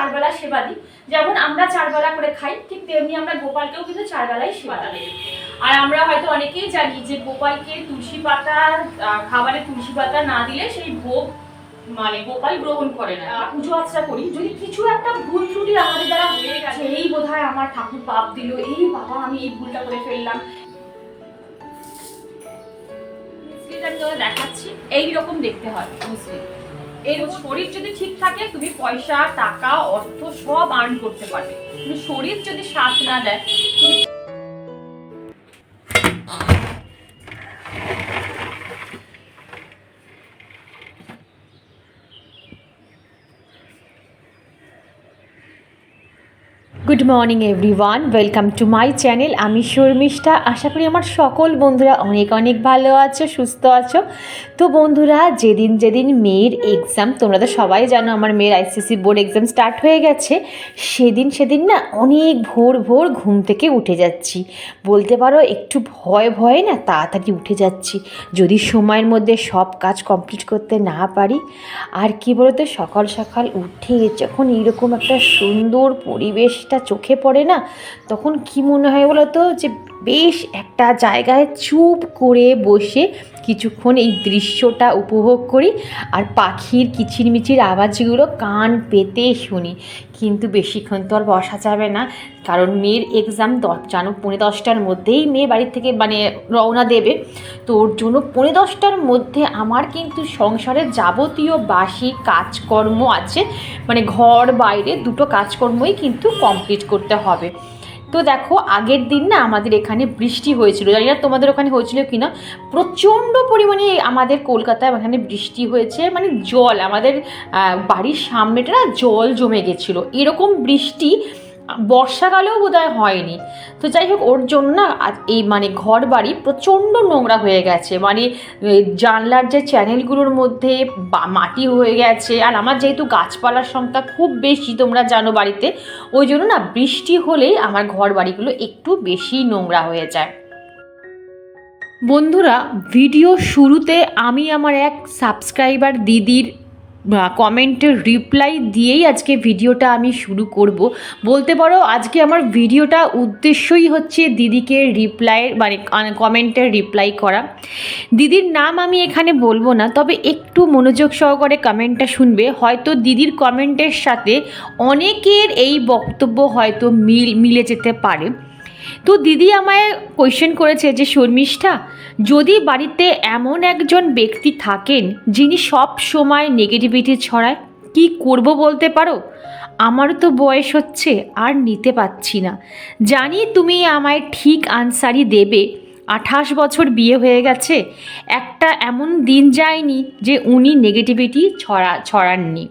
চারবেলা সেবা দিই। যেমন আমরা চারবেলা করে খাই ঠিক তেমনি আমরা গোপালকেও কিন্তু চারবেলায় সেবাটা দেই। আর আমরা হয়তো অনেকেই জানি যে গোপালকে তুলসী পাতা খাবারে তুলসী পাতা না দিলে সেই ভোগ মানে গোপাল গ্রহণ করে না। পুজো আর্চা করি। যদি কিছু একটা ভুল ত্রুটি আমাদের দ্বারা হয়ে গেছে এই বোধহয় আমার ঠাকুর পাপ দিল এই বাবা আমি এই ভুলটা করে ফেললাম। দেখাচ্ছি এইরকম দেখতে হয় মুসলিম। এর শরীর যদি ঠিক থাকে, তুমি পয়সা, টাকা, অর্থ সব আর্ন করতে পারবে। কিন্তু শরীর যদি সাথ না দেয় good morning everyone welcome to my channel আমি শর্মিষ্ঠা। আশা করি আমার সকল বন্ধুরা অনেক অনেক ভালো আছো, সুস্থ আছো। তো বন্ধুরা, যেদিন যেদিন মেয়ের এক্সাম তোমরা তো সবাই জানো আমার মেয়ের আইসিসি বোর্ড এক্সাম স্টার্ট হয়ে গেছে। সেদিন সেদিন না অনেক ভোর ভোর ঘুম থেকে উঠে যাচ্ছি। বলতে পারো একটু ভয় ভয়ে না তাড়াতাড়ি উঠে যাচ্ছি। যদি সময়ের মধ্যে সব কাজ কমপ্লিট করতে না পারি, আর কি বলতো সকাল সকাল উঠে যখন এরকম একটা সুন্দর পরিবেশটা চোখে পড়ে না তখন কি মনে হয় বলো তো যে বেশ একটা জায়গায় চুপ করে বসে কিছুক্ষণ এই দৃশ্যটা উপভোগ করি আর পাখির কিচিরমিচির আওয়াজগুলো কান পেতে শুনি। কিন্তু বেশিক্ষণ তো আর বসা যাবে না, কারণ মেয়ের এক্সাম দশ জানো পৌনে দশটার মধ্যেই মেয়ে বাড়ির থেকে মানে রওনা দেবে। তো ওর জন্য পৌনে দশটার মধ্যে আমার কিন্তু সংসারের যাবতীয় বাসি কাজকর্ম আছে মানে ঘর, বাইরে দুটো কাজকর্মই কিন্তু কমপ্লিট করতে হবে। তো দেখো, আগের দিন না আমাদের এখানে বৃষ্টি হয়েছিল। জানি না তোমাদের ওখানে হয়েছিল কি না প্রচণ্ড পরিমাণে আমাদের কলকাতায় এখানে বৃষ্টি হয়েছে মানে জল। আমাদের বাড়ির সামনেটা না জল জমে গেছিল। এরকম বৃষ্টি বর্ষাকালেও বোধহয় হয়নি। তো যাই হোক, ওর জন্য না এই মানে ঘর বাড়ি প্রচণ্ড নোংরা হয়ে গেছে। মানে জানলার যে চ্যানেলগুলোর মধ্যে মাটি হয়ে গেছে। আর আমার যেহেতু গাছপালার সংখ্যা খুব বেশি তোমরা জানো বাড়িতে, ওই জন্য না বৃষ্টি হলেই আমার ঘর বাড়িগুলো একটু বেশি নোংরা হয়ে যায়। বন্ধুরা, ভিডিও শুরুতে আমি আমার এক সাবস্ক্রাইবার দিদির কমেন্টের রিপ্লাই দিয়েই আজকে ভিডিওটা আমি শুরু করব। বলতে পারো, আজকে আমার ভিডিওটা উদ্দেশ্যই হচ্ছে দিদিকে রিপ্লাই মানে কমেন্টের রিপ্লাই করা। দিদির নাম আমি এখানে বলব না, তবে একটু মনোযোগ সহকারে কমেন্টটা শুনবে। হয়তো দিদির কমেন্টের সাথে অনেকের এই বক্তব্য হয়তো মিল, মিলে যেতে পারে। তো দিদি আমায় কোয়েশ্চেন করেছে যে, শর্মিষ্ঠা, যদি বাড়িতে এমন একজন ব্যক্তি থাকেন, যিনি সব সময় নেগেটিভিটি ছড়ায়, কি করব বলতে পারো? আমারও তো বয়স হচ্ছে, আর নিতে পারছি না। জানি তুমি আমায় ঠিক আনসারই দেবে। আঠাশ বছর বিয়ে হয়ে গেছে, একটা এমন দিন যায়নি যে উনি নেগেটিভিটি ছড়া, ছড়াননি।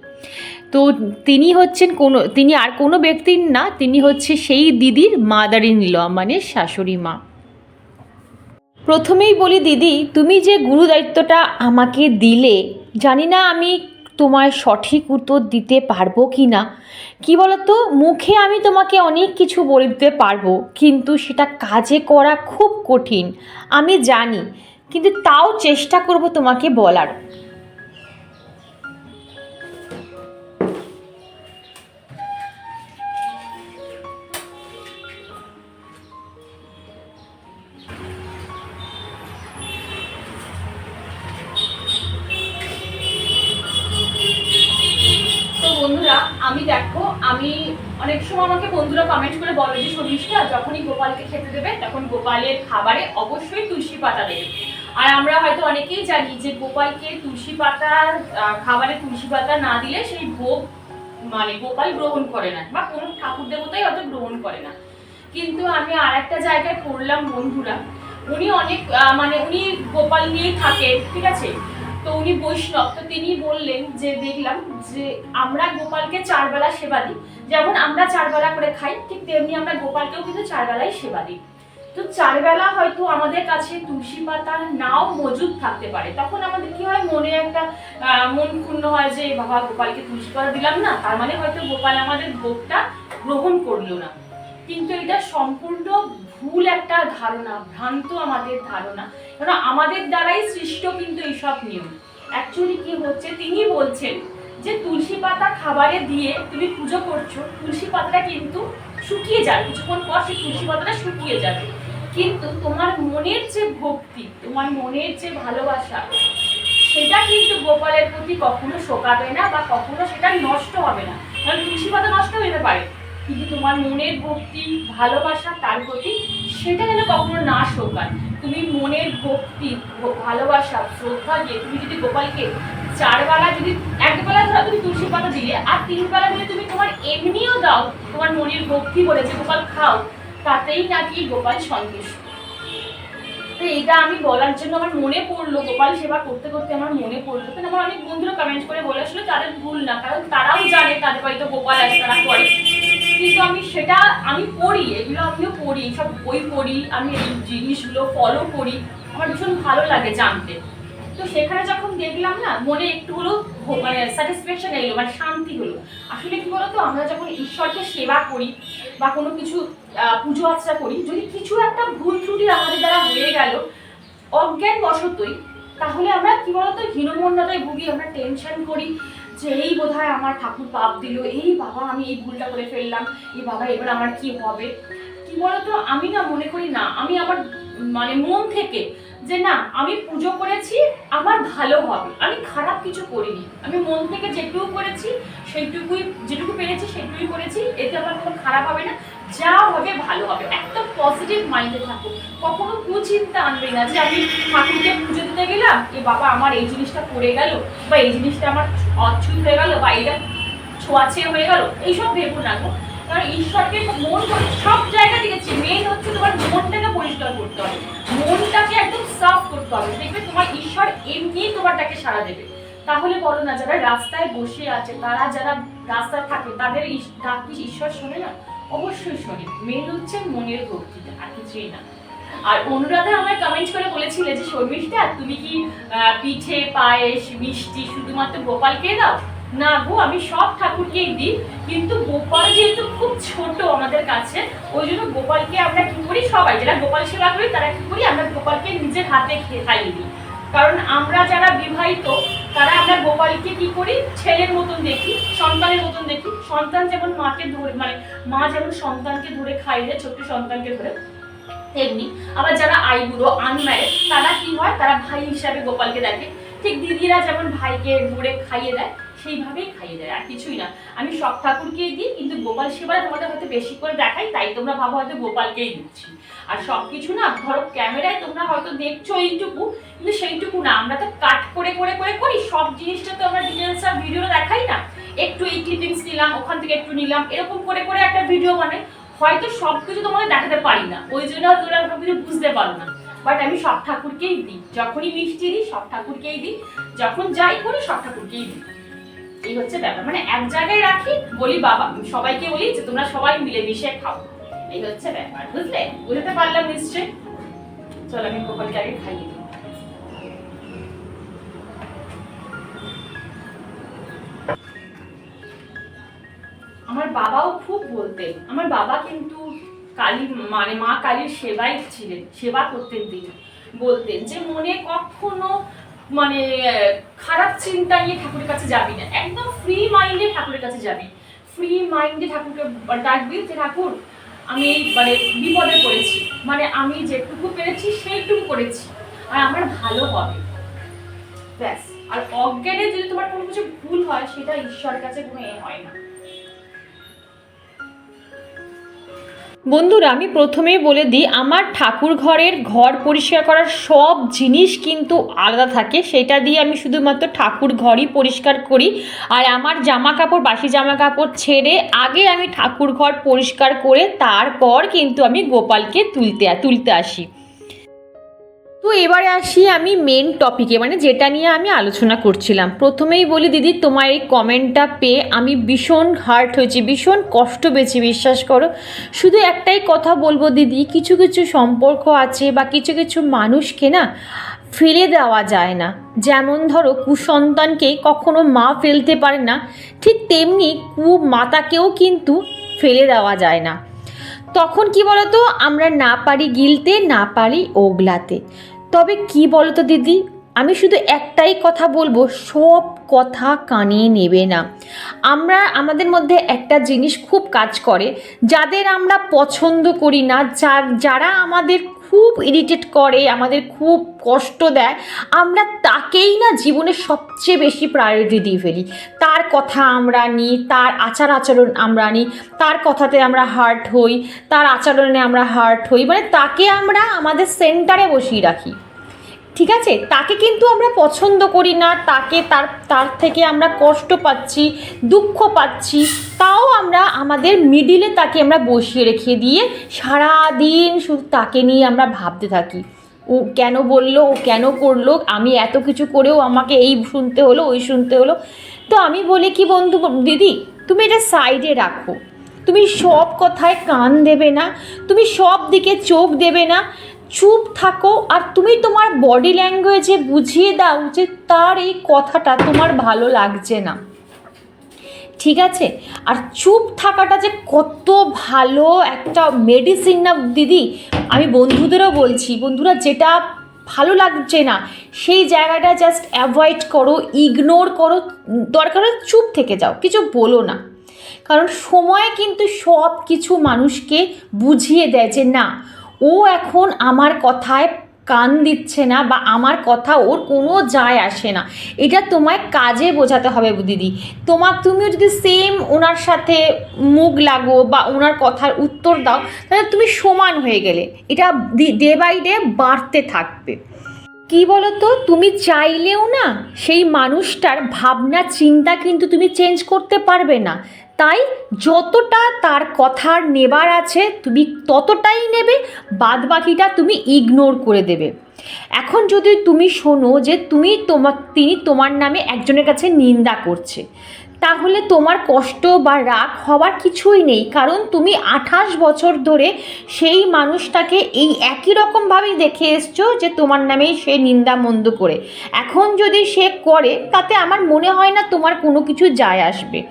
তিনি হচ্ছেন কোনো, তিনি আর কোনো ব্যক্তির না, তিনি হচ্ছে সেই দিদির মাদার ইন ল মানে শাশুড়ি মা। প্রথমেই বলি, দিদি, তুমি যে গুরু দায়িত্বটা আমাকে দিলে, জানি না আমি তোমায় সঠিক উত্তর দিতে পারব কি না। কী বলতো, মুখে আমি তোমাকে অনেক কিছু বলে দিতে পারব, কিন্তু সেটা কাজে করা খুব কঠিন, আমি জানি, কিন্তু তাও চেষ্টা করব তোমাকে বলার। আমি অনেক সময় আমাকে বন্ধুরা কমেন্ট করে বলে যে, শর্মিষ্ঠা, যখনই গোপালকে খেতে দেবে, তখন গোপালের খাবারে অবশ্যই তুলসী পাতা দেবে। আর আমরা হয়তো অনেকেই জানি যে, গোপালকে তুলসী পাতা খাবারে তুলসী পাতা না দিলে সেই ভোগ মানে গোপাল গ্রহণ করে না বা কোনো ঠাকুর দেবতাই হয়তো গ্রহণ করে না। কিন্তু আমি আর একটা জায়গায় পড়লাম বন্ধুরা। উনি অনেক মানে উনি গোপাল নিয়েই থাকেন, ঠিক আছে? তো উনি বৈষ্ণব, তো তিনি বললেন যে, দেখলাম যে আমরা গোপালকে চারবেলা সেবা দিই। যেমন আমরা চারবেলা করে খাই, ঠিক তেমনি আমরা গোপালকেও কিন্তু চারবেলায় সেবা দিই। তো চারবেলা হয়তো আমাদের কাছে তুলসী পাতা নাও মজুদ থাকতে পারে। তখন আমাদের কি হয়, মনে একটা মন ক্ষুণ্ণ হয় যে, বাবা, গোপালকে তুলসী পাতা দিলাম না। তার মানে হয়তো গোপাল আমাদের ভোগটা গ্রহণ করল না। কিন্তু এটা সম্পূর্ণ ভুল একটা ধারণা, ভ্রান্ত আমাদের ধারণা। কারণ আমাদের দ্বারাই সৃষ্ট কিন্তু এইসব নিয়ম। অ্যাকচুয়ালি কি হচ্ছে, তিনি বলছেন যে তুলসী পাতা খাবারে দিয়ে তুমি পুজো করছ, তুলসী পাতাটা কিন্তু শুকিয়ে যাবে। কিছুক্ষণ পর সেই তুলসী পাতাটা শুকিয়ে যাবে। কিন্তু তোমার মনের যে ভক্তি, তোমার মনের যে ভালোবাসা, সেটা কিন্তু গোপালের প্রতি কখনো শোকাবে না বা কখনো সেটা নষ্ট হবে না। কারণ তুলসী পাতা নষ্ট হতে পারে। কিন্তু তোমার মনের ভক্তি, ভালোবাসা, তার প্রতি সেটা যেন কখনো না শোকায়। তুমি মনের ভক্তি, ভালোবাসা, শ্রদ্ধা দিয়ে তুমি যদি গোপালকে চার বেলা যদি এক বেলা ধরো তুমি তুলসী পাতা দিলে আর তিন বেলা যদি তুমি তোমার এমনিও দাও, তোমার মনের ভক্তি বলে যে গোপাল খাও, তাতেই নাকি গোপাল সন্তুষ্ট। তো এটা আমি বলার জন্য আমার মনে পড়ল, গোপাল সেবা করতে করতে আমার মনে পড়ল। কিন্তু আমার অনেক বন্ধুরা কমেন্ট করে বলে আসলে তাদের ভুল না, কারণ তারাও জানে তাদের বাড়িতে গোপাল আছে, তারা করে। আমি সেটা আমি পড়ি, এগুলো আমিও পড়ি সব বই পড়ি, আমি এই জিনিসগুলো ফলো করি, আমার ভীষণ ভালো লাগে জানতে। তো সেখানে যখন দেখলাম না, মনে একটু হলো মানে স্যাটিসফ্যাকশন এলো মানে শান্তি হলো। আসলে কি বলতো, আমরা যখন ঈশ্বরকে সেবা করি বা কোনো কিছু পুজো আর্চা করি, যদি কিছু একটা ভুল ত্রুটি আমাদের দ্বারা হয়ে গেল অজ্ঞান বশতই তাহলে আমরা কি বলতো, হীনমন্যতায় ভুগি, আমরা টেনশন করি যে এই বোধহয় আমার ঠাকুর পাপ দিল, এই বাবা আমি এই ভুলটা করে ফেললাম, এই বাবা এবার আমার কি হবে? কি বলতো, আমি না মনে করি না, আমি আমার মানে মন থেকে যে না, আমি পুজো করেছি, আমার ভালো হবে। আমি খারাপ কিছু করিনি। আমি মন থেকে যেটুকু করেছি, সেইটুকুই, যেটুকু পেরেছি সেটুকুই করেছি, এতে আমার কোনো খারাপ হবে না। যা হবে, ভালো হবে। একদম পজিটিভ মাইন্ডে থাকো কখনো কুচিন্তা আনবে না যে আমি ঠাকুরকে পুজো দিতে গেলাম, এ বাবা আমার এই জিনিসটা পড়ে গেল, বা এই জিনিসটা আমার অচ্ছুত হয়ে গেল বা এটা ছোঁয়াছে হয়ে গেল, এইসব ভেবো না গো। কারণ ঈশ্বরকে মন সব জায়গা দিয়েছি মেন হচ্ছে তোমার মনটাকে পরিষ্কার করতে হবে। মনটাকে একদম সাফ করতে হবে। দেখবে তোমার ঈশ্বর এমনি তোমারটাকে সাড়া দেবে। তাহলে বলো না, যারা রাস্তায় বসে আছে, তারা যারা রাস্তায় থাকে, তাদের ডাক ঈশ্বর শোনে না? অবশ্যই শোনে। মেন হচ্ছে মনের ভক্তিটা আর কিছুই না। আর অনুরাধা আমায় কমেন্ট করে বলেছিলে যে, শর্মিষ্ঠা, তুমি কি পিঠে, পায়েস, মিষ্টি শুধুমাত্র গোপালকে দাও? না গো, আমি সব ঠাকুরকেই দিই, কিন্তু গোপাল যেহেতু খুব ছোট আমাদের কাছে, ওই জন্য গোপালকে আমরা কি করি সবাই, যারা গোপাল সেবা করি তারা কি করি, আমরা গোপালকে নিজের হাতে খাইয়ে দিই। কারণ আমরা যারা বিবাহিত, তারা আমরা গোপালকে কি করি, ছেলের মতন দেখি, সন্তানের মতন দেখি, সন্তান যেমন মাকে ধরে মানে মা যেমন সন্তানকে ধরে খাইয়ে ছোট্ট সন্তানকে ধরে তেমনি। আবার যারা আইবুড়ো, আনম্যারেড, তারা কি হয়? তারা ভাই হিসাবে গোপালকে দেখে। ঠিক দিদিরা যেমন ভাইকে ধরে খাইয়ে দেয়, সেইভাবেই খাইয়ে দেয়, আর কিছুই না। আমি সব ঠাকুরকে দিই, কিন্তু গোপাল সেবাটা তোমাদের হয়তো বেশি করে দেখাই তাই তোমরা ভাবো হয়তো গোপালকেই দিচ্ছি। আর সব কিছু না, ধরো ক্যামেরায় তোমরা হয়তো দেখছ এইটুকু, কিন্তু সেইটুকু না। আমরা তো কাট করে করে করে করি, সব জিনিসটা তো আমরা ডিটেলস আর ভিডিও দেখাই না। একটু এই ক্লিপিংস নিলাম, ওখান থেকে একটু নিলাম, এরকম করে করে একটা ভিডিও মানে হয়তো সব কিছু তোমাদের দেখাতে পারি না। ওই জন্য তোমরা সব কিছু বুঝতে পারো না। বাট আমি সব ঠাকুরকেই দিই। যখনই মিষ্টি দিই, সব ঠাকুরকেই দিই। যখন যাই করি, সব ঠাকুরকেই দিই। এই হচ্ছে ব্যাপার। মানে এক জায়গায় রাখি, বলি, বাবা সবাইকে বলি যে তোমরা সবাই মিলে মিশে খাও। এই হচ্ছে ব্যাপার, বুঝলে? বুঝতে পারলাম নিশ্চয়ই? চলো, আমি গোপালকে আগে খাইয়ে দিই। বাবাও খুব বলতেন। আমার বাবা কিন্তু কালী মানে মা কালীর সেবাই ছিলেন, সেবা করতেন তিনি। বলতেন যে, মনে কখনো মানে খারাপ চিন্তা নিয়ে ঠাকুরের কাছে যাবি না। একদম ফ্রি মাইন্ডে ঠাকুরের কাছে যাবি। ফ্রি মাইন্ডে ঠাকুরকে ডাকবি যে, ঠাকুর, আমি মানে বিপদে পড়েছি। মানে আমি যেটুকু পেরেছি, সেইটুকু করেছি। আর আমার ভালো হবে। ব্যাস। আর অজ্ঞানে যদি তোমার কোনো কিছু ভুল হয়, সেটা ঈশ্বরের কাছে কোনো এ হয় না। বন্ধুরা, আমি প্রথমেই বলে দিই, আমার ঠাকুর ঘরের ঘর পরিষ্কার করার সব জিনিস কিন্তু আলাদা থাকে। সেটা দিয়ে আমি শুধুমাত্র ঠাকুর ঘরই পরিষ্কার করি। আর আমার জামা কাপড় বাসি জামা কাপড় ছেড়ে আগে আমি ঠাকুর ঘর পরিষ্কার করে তারপর কিন্তু আমি গোপালকে তুলতে তুলতে আসি। তো এবারে আসি আমি মেন টপিকে মানে যেটা নিয়ে আমি আলোচনা করছিলাম। প্রথমেই বলি, দিদি, তোমার এই কমেন্টটা পেয়ে আমি ভীষণ হার্ট হয়েছি, ভীষণ কষ্ট পেয়েছি, বিশ্বাস করো। শুধু একটাই কথা বলব, দিদি, কিছু কিছু সম্পর্ক আছে বা কিছু কিছু মানুষকে না ফেলে দেওয়া যায় না। যেমন ধরো, কুসন্তানকে কখনো মা ফেলতে পারে না, ঠিক তেমনি কু মাতাকেও কিন্তু ফেলে দেওয়া যায় না। তখন কি বলতো? আমরা না পারি গিলতে, না পারি ওগলাতে। তবে কি বলতো দিদি? আমি শুধু একটাই কথা বলব, সব কথা কানে নেবে না। আমরা, আমাদের মধ্যে একটা জিনিস খুব কাজ করে, যাদের আমরা পছন্দ করি না, যার, যারা আমাদের খুব ইরিটেট করে, আমাদের খুব কষ্ট দেয়। আমরা তাকেই না জীবনে সবচেয়ে বেশি প্রায়োরিটি দিয়ে ফেলি। তার কথা আমরা নিই তার আচার আচরণ আমরা নিই তার কথাতে আমরা হার্ট হই, তার আচরণে আমরা হার্ট হই মানে তাকে আমরা আমাদের সেন্টারে বসিয়ে রাখি। ঠিক আছে? তাকে কিন্তু আমরা পছন্দ করি না, তাকে তার তার থেকে আমরা কষ্ট পাচ্ছি, দুঃখ পাচ্ছি, তাও আমরা আমাদের মিডিলে তাকে আমরা বসিয়ে রেখে দিয়ে সারা দিন শুধু তাকে নিয়ে আমরা ভাবতে থাকি। ও কেন বলল, ও কেন করল, আমি এত কিছু করেও আমাকে এই শুনতে হলো, ওই শুনতে হলো। তো আমি বলি কি বন্ধু, দিদি, তুমি এটা সাইডে রাখো। তুমি সব কথায় কান দেবে না, তুমি সব দিকে চোখ দেবে না। চুপ থাকো আর তুমি তোমার বডি ল্যাঙ্গুয়েজে বুঝিয়ে দাও যে তার এই কথাটা তোমার ভালো লাগছে না। ঠিক আছে? আর চুপ থাকাটা যে কত ভালো একটা মেডিসিন না, দিদি, আমি বন্ধুদেরও বলছি, বন্ধুরা যেটা ভালো লাগছে না, সেই জায়গাটা জাস্ট অ্যাভয়েড করো ইগনোর করো, দরকার হলে চুপ থেকে যাও, কিছু বলো না। কারণ সময় কিন্তু সব কিছু মানুষকে বুঝিয়ে দেয় যে না ও এখন আমার কথায় কান দিচ্ছে না বা আমার কথা ওর কোনো যায় আসে না। এটা তোমায় কাজে বোঝাতে হবে দিদি। তোমার তুমিও যদি সেম ওনার সাথে মুখ লাগো বা ওনার কথার উত্তর দাও, তাহলে তুমি সমান হয়ে গেলে। এটা ডে বাই ডে বাড়তে থাকবে। কি বলতো? তুমি চাইলেও না সেই মানুষটার ভাবনা, চিন্তা কিন্তু তুমি চেঞ্জ করতে পারবে না। তাই যতটা তার কথার নেবার আছে, তুমি ততটাই নেবে বাদ বাকিটা তুমি ইগনোর করে দেবে। এখন যদি তুমি শোনো যে তুমি তোমার তিনি তোমার নামে একজনের কাছে নিন্দা করছে। তাহলে তোমার কষ্ট বা রাগ হওয়ার কিছুই নেই, কারণ তুমি আঠাশ বছর ধরে সেই মানুষটাকে এই একই রকমভাবেই দেখে এসছো যে তোমার নামেই সে নিন্দা মন্দ করে। এখন যদি সে করে, তাতে আমার মনে হয় না তোমার কোনো কিছু যায় আসবে।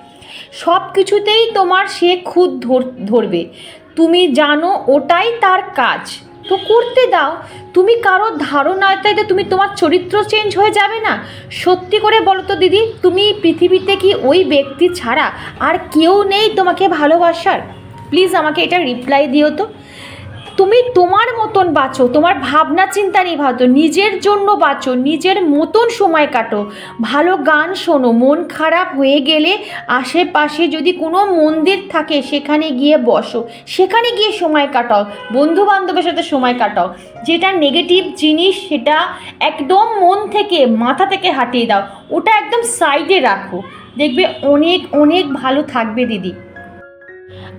সব কিছুতেই তোমার সে খুদ ধর- ধরবে। তুমি জানো ওটাই তার কাজ। তো করতে দাও। তুমি কারও ধারণাতে তুমি তোমার চরিত্র চেঞ্জ হয়ে যাবে না। সত্যি করে বলো তো দিদি, তুমি পৃথিবীতে কি ওই ব্যক্তি ছাড়া আর কেউ নেই তোমাকে ভালোবাসার? প্লিজ আমাকে এটা রিপ্লাই দিও তো। তুমি তোমার মতন বাঁচো, তোমার ভাবনা চিন্তা নিয়ে ভাবো নিজের জন্য বাঁচো, নিজের মতন সময় কাটো। ভালো গান শোনো, মন খারাপ হয়ে গেলে আশেপাশে যদি কোনো মন্দির থাকে, সেখানে গিয়ে বসো। সেখানে গিয়ে সময় কাটাও বন্ধু বান্ধবের সাথে সময় কাটাও। যেটা নেগেটিভ জিনিস, সেটা একদম মন থেকে, মাথা থেকে হাটিয়ে দাও। ওটা একদম সাইডে রাখো। দেখবে অনেক অনেক ভালো থাকবে দিদি।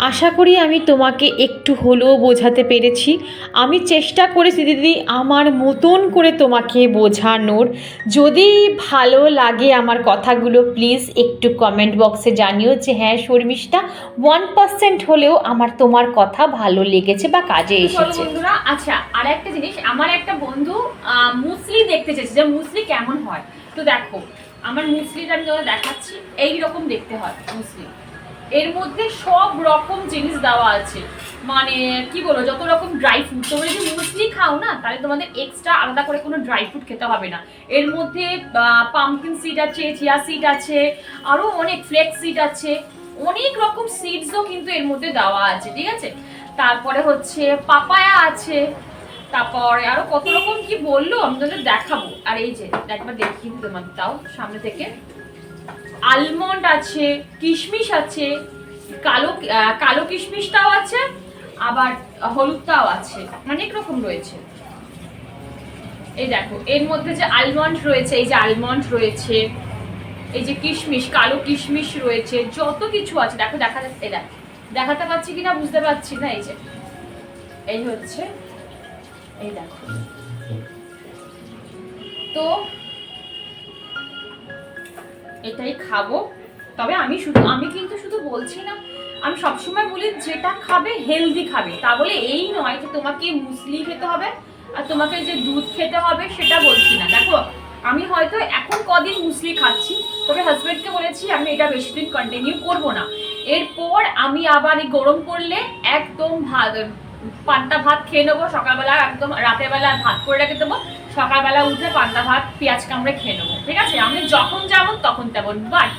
আশা করি আমি তোমাকে একটু হলেও বোঝাতে পেরেছি। আমি চেষ্টা করেছি দিদি আমার মতন করে তোমাকে বোঝানোর। যদি ভালো লাগে আমার কথাগুলো প্লিজ একটু কমেন্ট বক্সে জানিও যে হ্যাঁ শর্মিষ্ঠা ওয়ান পার্সেন্ট হলেও আমার তোমার কথা ভালো লেগেছে বা কাজে এসেছে। বন্ধুরা আচ্ছা আর একটা জিনিস আমার একটা বন্ধু মুসলি দেখতে চেয়েছে যে মুসলি কেমন হয়? তো দেখো আমার মুসলিটা আমি যখন দেখাচ্ছি এই রকম দেখতে হয় মুসলি। এর মধ্যে সব রকম জিনিস দেওয়া আছে। মানে কি বলো যত রকম ড্রাই ফ্রুট তোমরা যদি মুসলি খাও না, তাহলে তোমাদের এক্সট্রা আলাদা করে কোনো ড্রাই ফ্রুট খেতে হবে না। এর মধ্যে পাম্পকিন সিড আছে চিয়া সিড আছে আরও অনেক ফ্লেক্স সিড আছে। অনেক রকম সিডসও কিন্তু এর মধ্যে দেওয়া আছে, ঠিক আছে? তারপরে হচ্ছে পাপায়া আছে। তারপরে আরও কত রকম কি বলল, আমি তোদের দেখাবো। আর এই যে, একবার দেখিয়ে দিই তোমাদের তাও, সামনে থেকে। আলমন্ড আছে, কিশমিশ আছে, কালো কালো কিশমিশটাও আছে, আবার হলুদটাও আছে। অনেক রকম রয়েছে। এই দেখো, এর মধ্যে যে আলমন্ড রয়েছে, এই যে আলমন্ড রয়েছে, এই যে কিশমিশ, কালো কিশমিশ রয়েছে, যত কিছু আছে, দেখো, দেখা যাচ্ছে দেখ, দেখাতে পাচ্ছি কিনা বুঝতে পারছি না, এই যে। এই হচ্ছে, এই দেখো। তো এটাই খাব। তবে আমি শুধু আমি কিন্তু শুধু বলছি না, আমি সবসময় বলি যেটা খাবে হেলদি খাবে। তা বলে এই নয় যে তোমাকে মুসলি খেতে হবে আর তোমাকে যে দুধ খেতে হবে সেটা বলছি না। দেখো, আমি হয়তো এখন কদিন মুসলি খাচ্ছি, তবে হাজবেন্ডকে বলেছি আমি এটা বেশি দিন কন্টিনিউ করব না। এরপর আমি আবার এই গরম করলে একদম ভাত, পান্তা ভাত খেয়ে নেব, সকালবেলা একদম রাতের বেলা ভাত করে রেখে দেবো, সকালবেলা উঠে পান্তা ভাত, পেঁয়াজ কামড়ে খেয়ে নেব। ঠিক আছে? আমি যখন যেমন তখন তেমন। বাট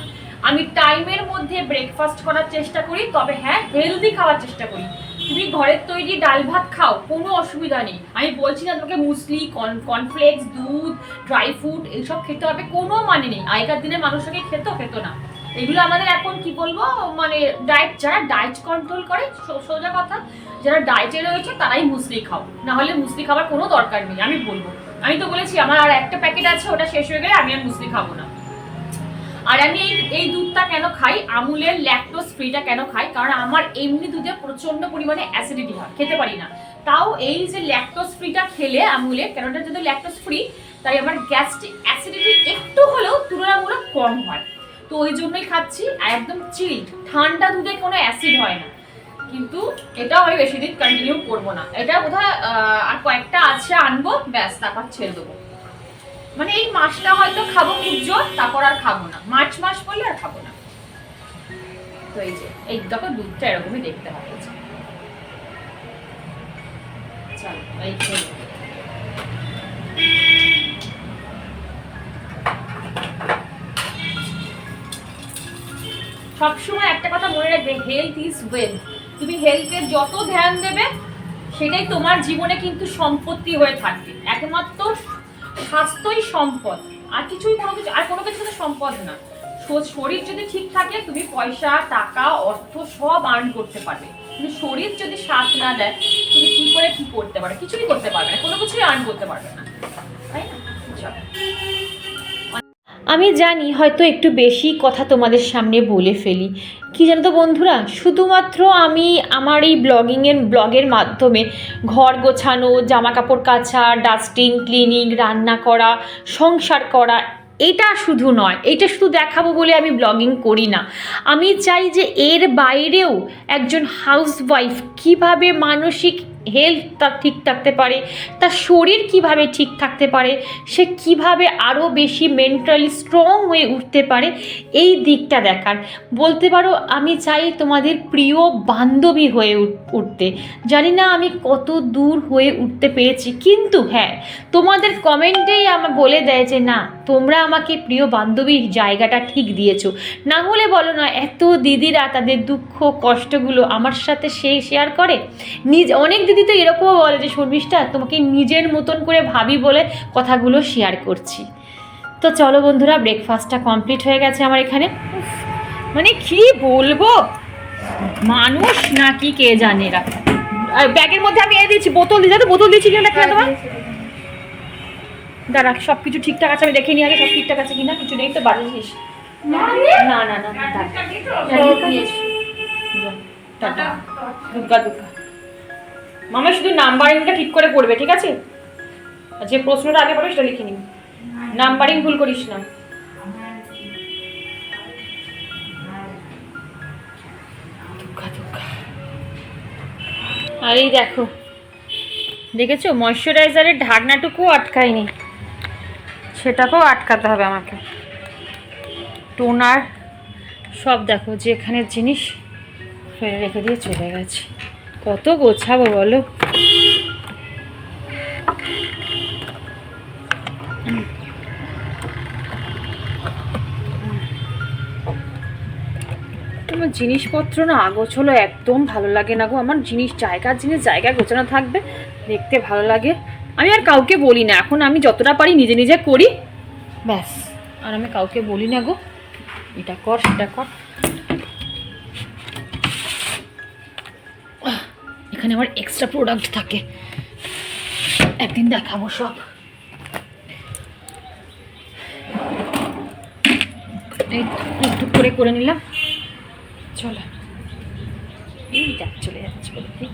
আমি টাইমের মধ্যে ব্রেকফাস্ট করার চেষ্টা করি, তবে হ্যাঁ হেলদি খাওয়ার চেষ্টা করি। তুমি ঘরের তৈরি ডাল ভাত খাও, কোনো অসুবিধা নেই। আমি বলছি না তোমাকে মুসলি কর্নফ্লেক্স দুধ ড্রাই ফ্রুট এইসব খেতে হবে, কোনো মানে নেই। আগেকার দিনে মানুষকে খেত খেত না। এগুলো আমাদের এখন কি বলব মানে ডায়েট যারা ডায়েট কন্ট্রোল করে সোজা কথা, যারা ডায়েটে রয়েছে, তারাই মুসলি খাও। না হলে মুসলি খাবার কোনো দরকার নেই, আমি বলব। আমি তো বলেছি, আমার আর একটা প্যাকেট আছে, ওটা শেষ হয়ে গেলে আমি আর মুসলি খাব না। আর আমি এই এই দুধটা কেন খাই? আমুলের ল্যাকটোজ ফ্রিটা কেন খাই? কারণ আমার এমনি দুধে প্রচণ্ড পরিমাণে অ্যাসিডিটি হয়, খেতে পারি না। তাও এই যে ল্যাকটোজ ফ্রিটা খেলে আমুলে, কেন ওটা যদি ল্যাকটোজ ফ্রি তাই আমার গ্যাস্ট্রিক অ্যাসিডিটি একটু হলেও তুলনামূলক কম হয়। তো ওই জন্যই খাচ্ছি একদম চিল্ড ঠান্ডা দুধে কোনো অ্যাসিড হয় না। কিন্তু এটাও আমি বেশি দিন কন্টিনিউ করব না। এটা বোধহয় আর কয়েকটা আছে আনব, ব্যাস, তারপর ছেড়ে দেবো। মানে এই মাসটা হয়তো খাব খুব জোর, তারপর আর খাব না। মার্চ মাস পড়লে আর খাব না। তো এই যে, এই দেখো দুধটা এরকমই দেখতে হবে। চলো, এই সবসময় একটা কথা মনে রাখবে হেলথ ইজ ওয়েলথ তুমি হেলথে যত ধ্যান দেবে, সেটাই তোমার জীবনে কিন্তু সম্পত্তি হয়ে থাকবে। একমাত্র স্বাস্থ্যই সম্পদ। আর কিছুই কোনো কিছু আর কোনো কিছু সম্পদ না। শরীর যদি ঠিক থাকে, তুমি পয়সা, টাকা, অর্থ সব আর্ন করতে পারবে। কিন্তু শরীর যদি সাথ না দেয়, তুমি কি করে কি করতে পারবে? কিছুই করতে পারবে না। কোনো কিছুই আর্ন করতে পারবে না। তাই না? আমি জানি হয়তো একটু বেশি কথা তোমাদের সামনে বলে ফেলি। কি জানো তো বন্ধুরা? শুধুমাত্র আমি আমার এই ব্লগিংয়ের ব্লগের মাধ্যমে ঘর গোছানো জামা কাপড় কাচা ডাস্টিং ক্লিনিং রান্না করা, সংসার করা, এটা শুধু নয়, এটা শুধু দেখাবো বলে আমি ব্লগিং করি না। আমি চাই যে এর বাইরেও একজন হাউসওয়াইফ কীভাবে মানসিক হেলথ তার ঠিক থাকতে পারে তার শরীর কীভাবে ঠিক থাকতে পারে, সে কীভাবে আরও বেশি মেন্টালি স্ট্রং হয়ে উঠতে পারে, এই দিকটা দেখার। বলতে পারো, আমি চাই তোমাদের প্রিয় বান্ধবী হয়ে উঠতে। জানি না আমি কত দূর হয়ে উঠতে পেরেছি, কিন্তু হ্যাঁ তোমাদের কমেন্টেই আমার বলে দেয় যে, না, তোমরা আমাকে প্রিয় বান্ধবীর জায়গাটা ঠিক দিয়েছ। না হলে বলো না, এত দিদিরা তাদের দুঃখ, কষ্টগুলো আমার সাথে সে শেয়ার করে? নিজ, অনেক দিদি তো এরকমও বলে যে শর্মিষ্ঠা তোমাকে নিজের মতন করে ভাবি বলে কথাগুলো শেয়ার করছি তো চলো বন্ধুরা ব্রেকফাস্টটা কমপ্লিট হয়ে গেছে আমার এখানে মানে কি বলব মানুষ নাকি কে জানে এরা ব্যাগের মধ্যে আমি এ দিয়েছি বোতল দিয়ে তো বোতল দিয়েছি কিনা দেখা তোমার দাঁড়া সব কিছু ঠিকঠাক আছে আমি দেখে নিই আগে সব ঠিকঠাক আছে কিনা কিছু নেই তো বাড়িস না না না না টাটা দুর্গা দুর্গা মামা শুধু নাম্বারিংটা ঠিক করে পড়বে, ঠিক আছে? যে প্রশ্নটা আগে পড়বে সেটা লিখে নিবি। নাম্বারিং ভুল করিস না। আর এই দেখো, দেখেছ? ময়শ্চারাইজারের ঢাকনাটুকুও আটকায়নি। সেটাকেও আটকাতে হবে আমাকে। টোনার সব দেখো যেখানের জিনিস ফেলে রেখে দিয়ে চলে গেছে। কত গোছাবো বলো? আমার জিনিসপত্র না আগোছলো একদম ভালো লাগে না গো। আমার জিনিস, জায়গার জিনিস জায়গায় গোছানো থাকবে, দেখতে ভালো লাগে। আমি আর কাউকে বলি না। এখন আমি যতটা পারি নিজে নিজে করি। ব্যাস, আর আমি কাউকে বলি না গো। এটা কর, সেটা কর। এখানে আমার এক্সট্রা প্রোডাক্ট থাকে। একদিন দেখাবো সব। একটু করে করে নিলাম। চলো। চলে যাচ্ছে বলতে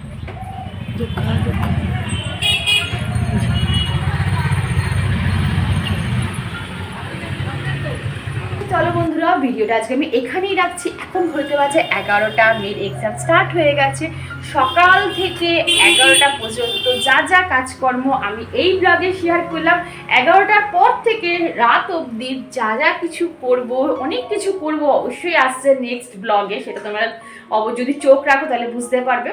চলো বন্ধুরা, ভিডিওটা আজকে আমি এখানেই রাখছি। এখন হতে বাজে এগারোটা মেয়ের এক্সাম স্টার্ট হয়ে গেছে। সকাল থেকে এগারোটা পর্যন্ত যা যা কাজকর্ম আমি এই ব্লগে শেয়ার করলাম, এগারোটার পর থেকে রাত অবধি যা যা কিছু করব, অনেক কিছু করব, অবশ্যই আসছে নেক্সট ব্লগে সেটা তোমরা অব, যদি চোখ রাখো তাহলে বুঝতে পারবে।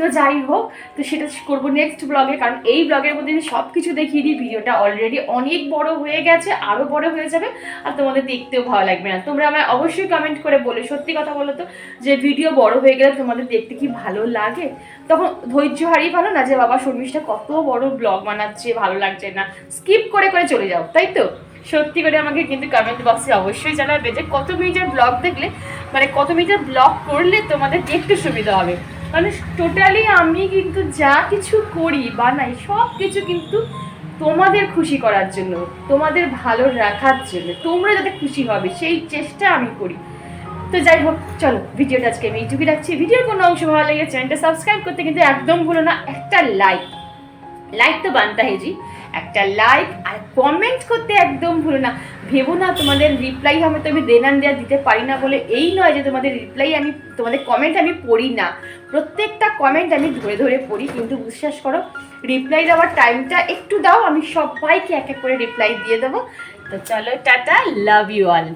তো যাই হোক, তো সেটা করব নেক্সট ব্লগে কারণ এই ব্লগের মধ্যে যদি সব কিছু দেখিয়ে দিই। ভিডিওটা অলরেডি অনেক বড় হয়ে গেছে আরও বড় হয়ে যাবে, আর তোমাদের দেখতেও ভালো লাগবে না। তোমরা আমায় অবশ্যই কমেন্ট করে বলে। সত্যি কথা বলো তো, যে ভিডিও বড় হয়ে গেলে তোমাদের দেখতে কি ভালো লাগে? তখন ধৈর্য হারিয়ে ভালো না যে, বাবা, শর্মিষ্ঠা কত বড় ব্লগ বানাচ্ছে, ভালো লাগছে না। স্কিপ করে করে চলে যাও, তাই তো? সত্যি করে আমাকে কিন্তু কমেন্ট বক্সে অবশ্যই জানাবে যে, কত মিনিটের ব্লগ দেখলে মানে কত মিনিটের ব্লগ করলে তোমাদের দেখতে সুবিধা হবে। মানে টোটালি আমি কিন্তু যা কিছু করি বানাই সব কিছু কিন্তু তোমাদের খুশি করার জন্য, তোমাদের ভালো রাখার জন্য, তোমরা যাতে খুশি হবে, সেই চেষ্টা আমি করি। তো যাই হোক, চলো, ভিডিওটা আজকে আমি এইটুকুই রাখছি। ভিডিওর কোনো অংশ ভালো লেগে চ্যানেলটা সাবস্ক্রাইব করতে কিন্তু একদম ভুলো না, একটা লাইক লাইক তো বানতা হেজি একটা লাইক আর কমেন্ট করতে একদম ভুলো না। ভেবো না তোমাদের রিপ্লাই আমি তো আমি দেনান দেওয়া দিতে পারি না বলে, এই নয় যে তোমাদের রিপ্লাই আমি, তোমাদের কমেন্ট আমি পড়ি না। প্রত্যেকটা কমেন্ট আমি ধরে ধরে পড়ি, কিন্তু বিশ্বাস করো রিপ্লাই দেওয়ার টাইমটা একটু দাও, আমি সবাইকে এক এক করে রিপ্লাই দিয়ে দেবো। তো চলো, টাটা লাভ ইউ অল